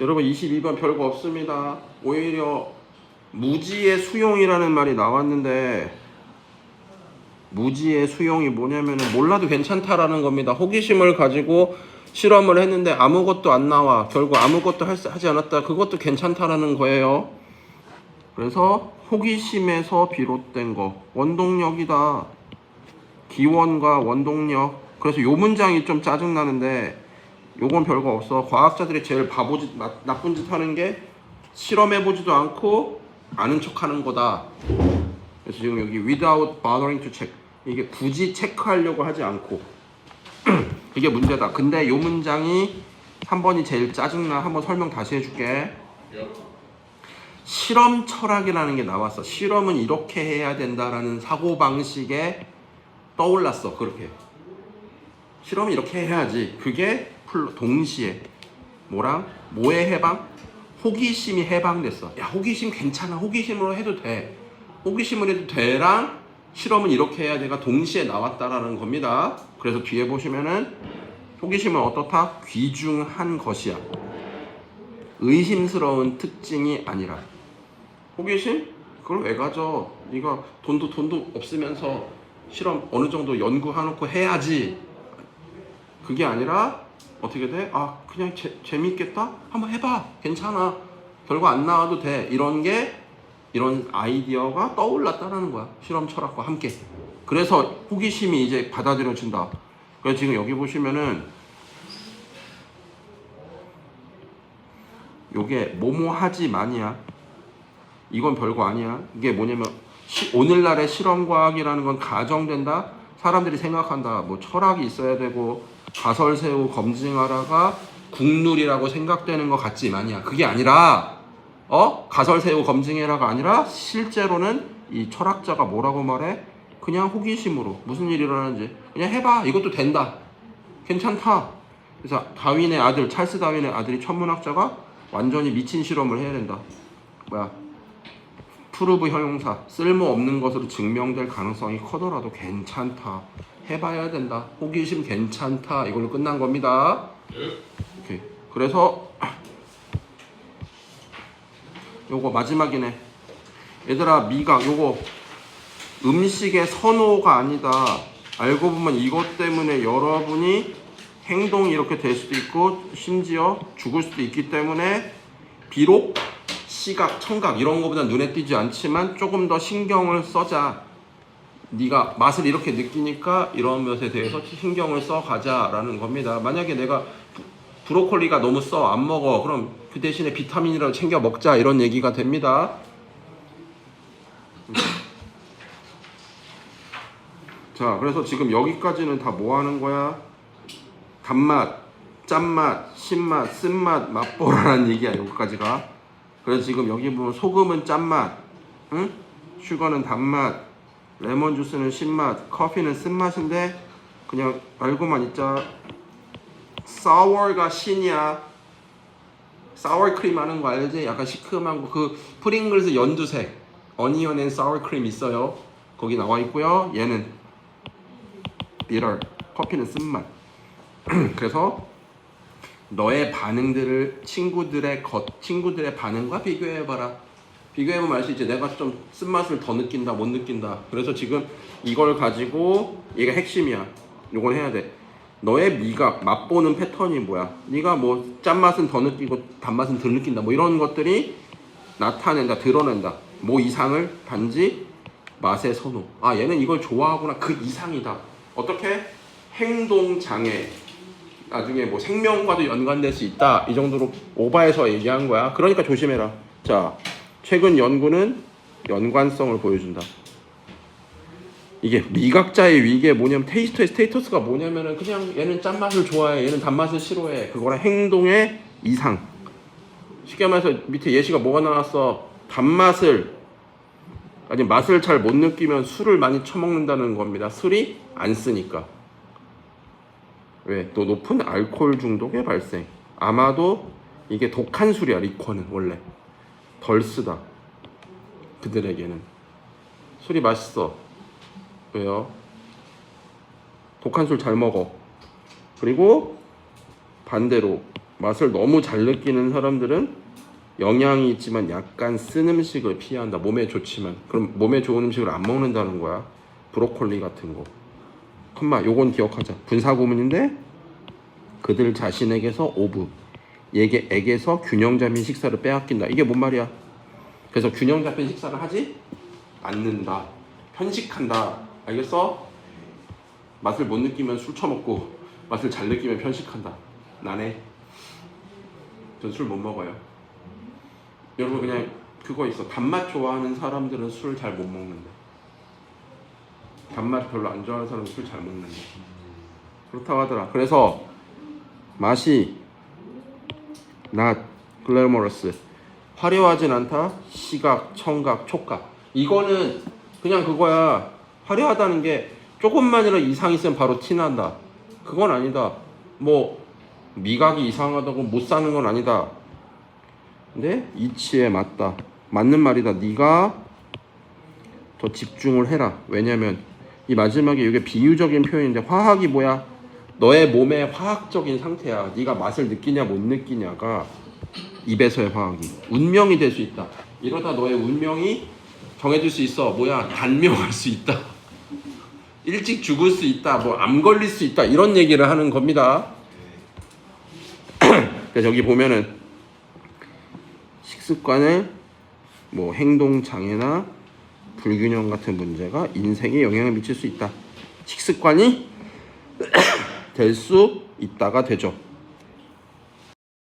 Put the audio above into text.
여러분 22번 별거 없습니다. 오히려 무지의 수용이라는 말이 나왔는데 무지의 수용이 뭐냐면은 몰라도 괜찮다라는 겁니다. 호기심을 가지고 실험을 했는데 아무것도 안 나와. 결국 아무것도 하지 않았다. 그것도 괜찮다라는 거예요. 그래서 호기심에서 비롯된 거. 원동력이다. 기원과 원동력. 그래서 요 문장이 좀 짜증나는데 요건 별거 없어. 과학자들이 제일 바보 짓, 나- 나쁜 짓 하는 게 실험해보지도 않고 아는 척 하는 거다. 그래서 지금 여기 without bothering to check. 이게 굳이 체크하려고 하지 않고. 이게 문제다. 근데 요 문장이 3번이 제일 짜증나. 한번 설명 다시 해줄게. 실험 철학이라는 게 나왔어. 실험은 이렇게 해야 된다라는 사고 방식에 떠올랐어. 그렇게. 실험이 이렇게 해야지. 그게 플러- 동시에 뭐랑 뭐의 해방? 호기심이 해방됐어. 야 호기심 괜찮아. 호기심으로 해도 돼. 호기심을 해도 돼랑 실험은 이렇게 해야 돼가 동시에 나왔다라는 겁니다. 그래서 뒤에 보시면은 호기심은 어떻다? 귀중한 것이야. 의심스러운 특징이 아니라. 호기심? 그걸 왜 가져? 네가 돈도 돈도 없으면서 실험 어느 정도 연구해놓고 해야지. 그게 아니라 어떻게 돼? 아 그냥 재, 재밌겠다? 한번 해봐. 괜찮아. 결과 안 나와도 돼. 이런 게 이런 아이디어가 떠올랐다라는 거야. 실험 철학과 함께. 그래서 호기심이 이제 받아들여진다. 그래서 지금 여기 보시면은 요게 뭐뭐 하지 마니야. 이건 별거 아니야. 이게 뭐냐면 시- 오늘날의 실험과학이라는 건 가정된다. 사람들이 생각한다. 뭐 철학이 있어야 되고 가설세우 검증하라가 국룰이라고 생각되는 것 같지만이야. 그게 아니라 어 가설세우 검증해라가 아니라 실제로는 이 철학자가 뭐라고 말해? 그냥 호기심으로 무슨 일이 일어나는지 그냥 해봐. 이것도 된다. 괜찮다. 그래서 다윈의 아들 찰스 다윈의 아들이 천문학자가 완전히 미친 실험을 해야 된다. 뭐야? 프루브 형용사 쓸모없는 것으로 증명될 가능성이 커더라도 괜찮다. 해봐야 된다. 호기심 괜찮다. 이걸로 끝난 겁니다. 오케이. 그래서 요거 마지막이네. 얘들아 미각 요거 음식의 선호가 아니다. 알고 보면 이것 때문에 여러분이 행동이 이렇게 될 수도 있고 심지어 죽을 수도 있기 때문에 비록 시각, 청각 이런 거보다 눈에 띄지 않지만 조금 더 신경을 써자. 네가 맛을 이렇게 느끼니까 이런 것에 대해서 신경을 써 가자라는 겁니다. 만약에 내가 부- 브로콜리가 너무 써 안 먹어. 그럼 그 대신에 비타민이라도 챙겨 먹자 이런 얘기가 됩니다. 자, 그래서 지금 여기까지는 다 뭐 하는 거야? 단맛, 짠맛, 신맛, 쓴맛 맛보라는 얘기야. 여기까지가. 그래서 지금 여기 보면 소금은 짠맛, 응? 슈거는 단맛, 레몬 주스는 신맛, 커피는 쓴맛인데 그냥 알고만 있자. sour가 신이야. sour 크림 하는 거 알지? 약간 시큼한 거. 그 프링글스 연두색, 어니언 앤 sour 크림 있어요. 거기 나와 있고요. 얘는 bitter, 커피는 쓴맛. 그래서 너의 반응들을 친구들의 것, 친구들의 반응과 비교해봐라. 비교해보면 알 수 있지. 내가 좀 쓴맛을 더 느낀다, 못 느낀다. 그래서 지금 이걸 가지고 얘가 핵심이야. 요건 해야 돼. 너의 미각, 맛보는 패턴이 뭐야? 네가 뭐 짠맛은 더 느끼고 단맛은 덜 느낀다. 뭐 이런 것들이 나타낸다, 드러낸다. 뭐 이상을 단지 맛의 선호. 아 얘는 이걸 좋아하구나. 그 이상이다. 어떻게? 행동 장애. 나중에 뭐 생명과도 연관될 수 있다 이 정도로 오바해서 얘기한 거야. 그러니까 조심해라. 자 최근 연구는 연관성을 보여준다. 이게 미각자의 위기에 뭐냐면 테이스트의 스테이터스가 뭐냐면은 그냥 얘는 짠맛을 좋아해 얘는 단맛을 싫어해. 그거랑 행동의 이상. 쉽게 말해서 밑에 예시가 뭐가 나왔어? 단맛을 아니 맛을 잘 못 느끼면 술을 많이 처먹는다는 겁니다. 술이 안 쓰니까 왜? 또 높은 알코올 중독의 발생. 아마도 이게 독한 술이야 리코는 원래 덜 쓰다. 그들에게는 술이 맛있어. 왜요? 독한 술 잘 먹어. 그리고 반대로 맛을 너무 잘 느끼는 사람들은 영양이 있지만 약간 쓴 음식을 피한다. 몸에 좋지만 그럼 몸에 좋은 음식을 안 먹는다는 거야. 브로콜리 같은 거. 컴마 요건 기억하자. 분사 구문인데 그들 자신에게서 오브 얘게 에게서 균형 잡힌 식사를 빼앗긴다. 이게 뭔 말이야? 그래서 균형 잡힌 식사를 하지 않는다. 편식한다. 알겠어? 맛을 못 느끼면 술 처먹고 맛을 잘 느끼면 편식한다. 나네. 전 술 못 먹어요. 여러분 그냥 그거 있어. 단맛 좋아하는 사람들은 술 잘 못 먹는데. 단맛 별로 안 좋아하는 사람은 술 잘 먹는데. 그렇다고 하더라. 그래서 맛이 not glamorous 화려하진 않다. 시각, 청각, 촉각. 이거는 그냥 그거야. 화려하다는 게 조금만이라 이상 있으면 바로 티난다. 그건 아니다. 뭐 미각이 이상하다고 못 사는 건 아니다. 근데 이치에 맞다. 맞는 말이다. 네가 더 집중을 해라. 왜냐면 이 마지막에 이게 비유적인 표현인데 화학이 뭐야? 너의 몸의 화학적인 상태야. 네가 맛을 느끼냐 못 느끼냐가 입에서의 화학이 운명이 될 수 있다. 이러다 너의 운명이 정해질 수 있어. 뭐야? 단명할 수 있다. 일찍 죽을 수 있다. 뭐 암 걸릴 수 있다. 이런 얘기를 하는 겁니다. 그래서 여기 보면은 식습관의 뭐 행동 장애나 불균형 같은 문제가 인생에 영향을 미칠 수 있다. 식습관이 될 수 있다가 되죠.